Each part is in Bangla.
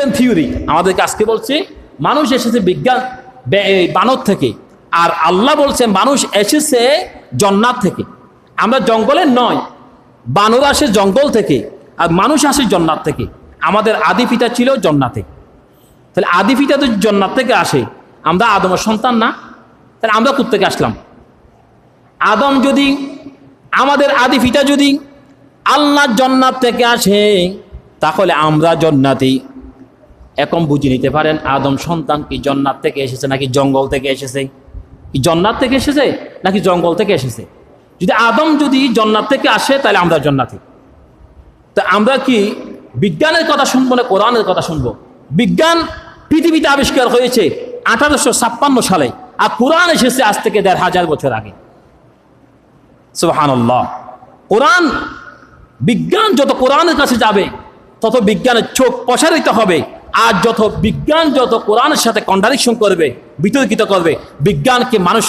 ব্যাং থিওরি আমাদেরকে আজকে বলছে, মানুষ এসেছে বিজ্ঞান বানর থেকে। আর আল্লাহ বলছেন, মানুষ এসেছে জন্নাত থেকে। আমরা জঙ্গলের নয়, বানর আসে জঙ্গল থেকে, আর মানুষ আসে জন্নাত থেকে। আমাদের আদি পিতা ছিল জন্নাতে। তাহলে আদি পিতা তো জন্নাত থেকে আসে। আমরা আদমের সন্তান না। তাহলে আমরা কোথেকে আসলাম? আদম যদি, আমাদের আদি পিতা যদি আল্লাহ জন্নাত থেকে আসে, তাহলে আমরা জন্নাতি। এখন বুঝে নিতে পারেন, আদম সন্তান কি জন্নাত থেকে এসেছে নাকি জঙ্গল থেকে এসেছে? কি জন্নাত থেকে এসেছে নাকি জঙ্গল থেকে এসেছে? যদি আদম যদি জন্নাত থেকে আসে, তাহলে আমরা জন্নাতি। তা আমরা কি বিজ্ঞানের কথা শুনব না কোরআনের কথা শুনব? বিজ্ঞান পৃথিবীতে আবিষ্কার হয়েছে আঠারোশো ছাপ্পান্ন সালে আর কোরআন এসেছে আজ থেকে দেড় হাজার বছর আগে। সুবহানাল্লাহ। কোরআন, বিজ্ঞান যত কোরআনের কাছে যাবে, তত বিজ্ঞানের চোখ প্রসারিত হবে। আর যত বিজ্ঞান, যত কোরআনের সাথে কন্ট্রাডিকশন করবে, বিতর্কিত করবে, বিজ্ঞানকে মানুষ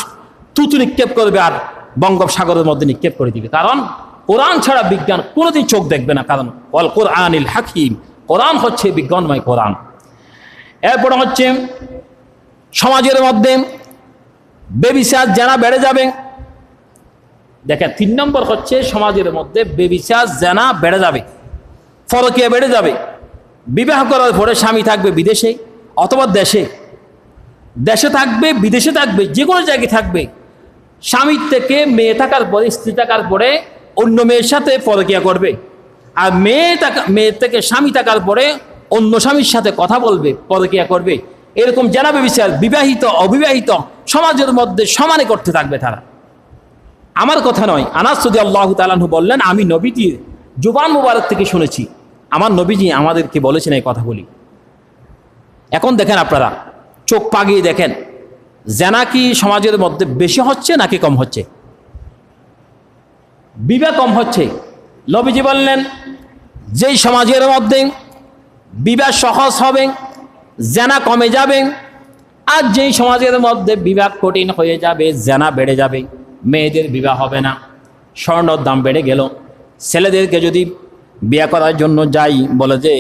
তুতু নিক্ষেপ করবে আর বঙ্গোপসাগরের মধ্যে নিক্ষেপ করে দিবে। কারণ কোরআন ছাড়া বিজ্ঞান কোনোদিন চোখ দেখবে না। কারণ অল কোরআনিল হাকিম, কোরআন হচ্ছে বিজ্ঞানময় কোরআন। এরপর হচ্ছে সমাজের মধ্যে বেবিচার যারা বেড়ে যাবে, দেখেন তিন নম্বর হচ্ছে সমাজের মধ্যে বেবিচার জেনা বেড়ে যাবে, ফরকিয়া বেড়ে যাবে। বিবাহ করার পরে স্বামী থাকবে বিদেশে অথবা দেশে। দেশে থাকবে, বিদেশে থাকবে যে কোনো জায়গায় থাকবে। স্বামীর থেকে মেয়ে থাকার পরে, স্ত্রী থাকার পরে অন্য মেয়ের সাথে পরকিয়া করবে। আর মেয়ে থাকা, মেয়ের থেকে স্বামী থাকার পরে অন্য স্বামীর সাথে কথা বলবে, পরকিয়া করবে। এরকম জানাবে বিচার বিবাহিত, অবিবাহিত, সমাজের মধ্যে সমানে করতে থাকবে তারা। আমার কথা নয়, আনাস যদি আল্লাহ তালাহু বললেন, আমি নবীজির জুবান মুবারক থেকে শুনেছি। আমার নবীজি আমাদেরকে বলেছেন এই কথাগুলি। এখন দেখেন আপনারা, চোখ পাগিয়ে দেখেন, জেনা কি সমাজের মধ্যে বেশি হচ্ছে নাকি কম হচ্ছে? বিবাহ কম হচ্ছে। নবীজি বললেন, যেই সমাজের মধ্যে বিবাহ সহজ হবে, জেনা কমে যাবে, আর যেই সমাজের মধ্যে বিবাহ কঠিন হয়ে যাবে, জেনা বেড়ে যাবে, মেয়েদের বিবাহ হবে না, স্বর্ণর দাম বেড়ে গেল, ছেলেদেরকে যদি বিয়ে করার জন্য যাই বলে যে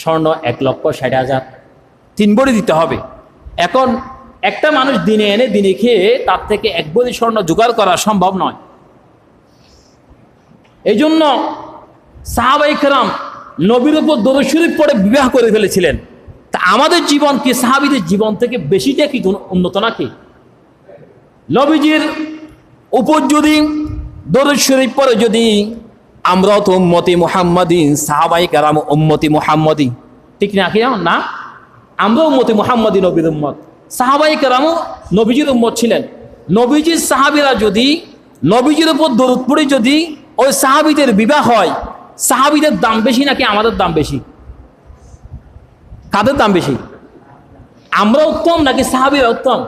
স্বর্ণ এক লক্ষ ষাট হাজার তিন বড়ি দিতে হবে। এখন একটা মানুষ দিনে এনে দিনে খেয়ে তার থেকে এক বড়ি স্বর্ণ জোগাড় করা সম্ভব নয়। এই জন্য সাহাবাইকরাম নবীর উপর দরুদ শরীফ পড়ে বিবাহ করে ফেলেছিলেন। তা আমাদের জীবন কি সাহাবিদের জীবন থেকে বেশিটা কি উন্নত নাকি? নবীজির উপর যদি দরুদ শরীফ পরে যদি আমরা তো উম্মতি মুহাম্মাদিন সাহাবাই কারাম উম্মতি মুহাম্মদি। ঠিক না কি না। আমরা উম্মতি মুহাম্মদি নবীর উম্মত। সাহাবাই কারামও নবীজির উম্মত ছিলেন। নবীজির সাহাবিরা যদি, নবীজির উপর দরুদ পড়ে যদি ওই সাহাবিদের বিবাহ হয়, সাহাবিদের দাম বেশি নাকি আমাদের দাম বেশি? কাদের দাম বেশি? আমরা উত্তম নাকি সাহাবিরা উত্তম?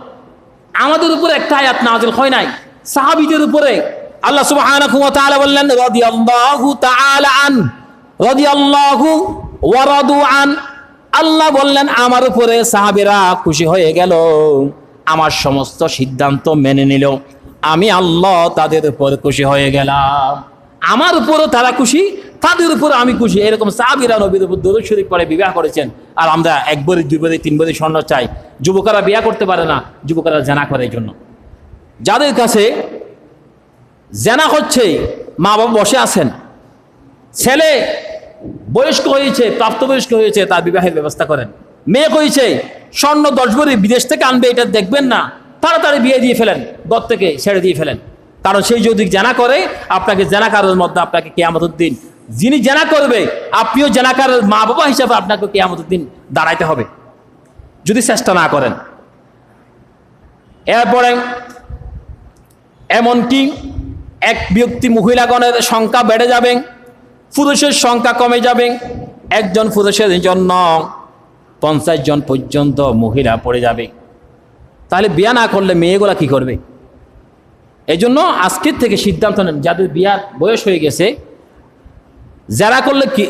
আমাদের উপরে একটা আয়াত নাজিল হয় নাই। সাহাবীদের উপরে আল্লাহ সুবহানাহু ওয়া তাআলা বললেন, রাদিয়াল্লাহু তাআলা আন, রাদিয়াল্লাহু ওয়া রাদু আন। আল্লাহ বললেন, আমার উপরে সাহাবীরা খুশি হয়ে গেল। আমার সমস্ত সিদ্ধান্ত মেনে নিল। আমি আল্লাহ তাদের উপর খুশি হয়ে গেলাম। আমার উপরও তারা খুশি, তাদের উপর আমি খুশি। এরকম সাহাবিরা নবীর উপর দরুদ শরীফ পরে বিবাহ করেছেন। আর আমরা একবারে বড়ি, দুই বড়ি, তিন বড়ি স্বর্ণ চাই। যুবকরা বিয়া করতে পারে না, যুবকরা জানা করে জন্য। যাদের কাছে জেনা হচ্ছে মা বাবা বসে আছেন। ছেলে বয়স্ক হয়েছে, প্রাপ্তবয়স্ক হয়েছে, তার বিবাহের ব্যবস্থা করেন। মেয়ে হয়েছে স্বর্ণ দশ ভরি বিদেশ থেকে আনবে, এটা দেখবেন না, তাড়াতাড়ি বিয়ে দিয়ে ফেলেন গদ থেকে ছেড়ে দিয়ে ফেলেন। কারণ সেই যদি জানা করে, আপনাকে জানাকারের মধ্যে আপনাকে কেয়ামতের দিন, যিনি জানা করবে, আপনিও জানাকারের মা বাবা হিসাবে আপনাকে কেয়ামতের দিন দাঁড়াইতে হবে। যদি চেষ্টা না করেন। এরপরে, এমনকি এক ব্যক্তি মহিলাগণের সংখ্যা বেড়ে যাবে, পুরুষের সংখ্যা কমে যাবে, একজন পুরুষের জন্য পঞ্চাশ জন পর্যন্ত মহিলা পড়ে যাবে। তাহলে বিয়া না করলে মেয়েগুলা কি করবে? এই জন্য আজকের থেকে সিদ্ধান্ত নেন, যাদের বিয়ার বয়স হয়ে গেছে, যারা করলে কি